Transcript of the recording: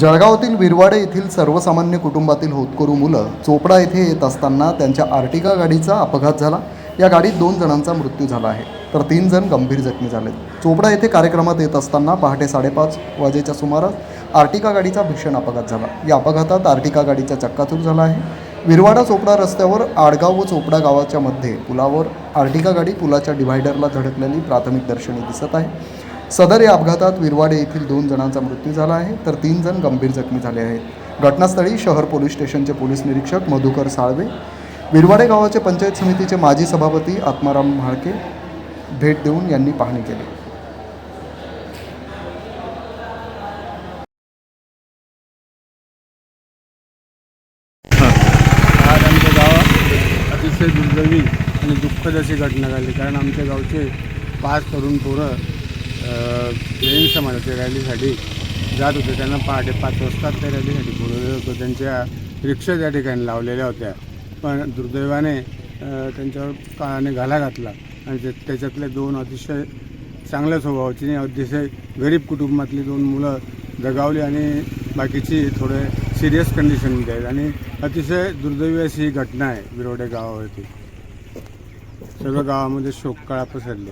जळगावातील विरवाडे येथील सर्वसामान्य कुटुंबातील होतकरू मुलं चोपडा येथे येत असताना त्यांच्या आर्टिका गाडीचा अपघात झाला. या गाडीत दोन जणांचा मृत्यू झाला आहे. तर तीन जण गंभीर जखमी झालेत. चोपडा येथे कार्यक्रमात येत असताना पहाटे साडेपाच वाजेच्या सुमारास आर्टिका गाडीचा भीषण अपघात झाला. या अपघातात आर्टिका गाडीचा चक्काचूर झाला आहे. विरवाडा चोपडा रस्त्यावर आडगाव व चोपडा गावाच्या मध्ये पुलावर आर्टिका गाडी पुलाच्या डिव्हायडरला धडकलेली प्राथमिक दर्शनी दिसत आहे. सदर या अपघातात विरवाडे येथील दोन जणांचा मृत्यू झाला आहे तर तीन जण गंभीर जखमी झाले आहेत. घटनास्थळी शहर पोलीस स्टेशनचे पोलीस निरीक्षक मधुकर साळवे विरवाडे गावाचे पंचायत समितीचे माजी सभापती आत्माराम म्हाळके भेट देऊन यांनी पाहणी केली. आज आमच्या गावात अतिशय दुर्दैवी आणि दुःखद अशी घटना घडली कारण आमच्या गावचे पाच तरुण पोरं जैन समाजाच्या रॅलीसाठी जात होते. त्यांना पहाटे पाच वाजता त्या रॅलीसाठी बोलवलेलं होतं. त्यांच्या रिक्षा त्या ठिकाणी लावलेल्या होत्या. पण दुर्दैवाने त्यांच्यावर काळाने घाला घातला. आणि ते त्याच्यातले दोन अतिशय चांगल्या स्वभावाची आणि अतिशय गरीब कुटुंबातली दोन मुलं दगावली आणि बाकीची थोडे सिरियस कंडिशनमध्ये आहेत. आणि अतिशय दुर्दैवी अशी ही घटना आहे विरोडे गावावरती. सर्व गावामध्ये शोककाळा पसरले.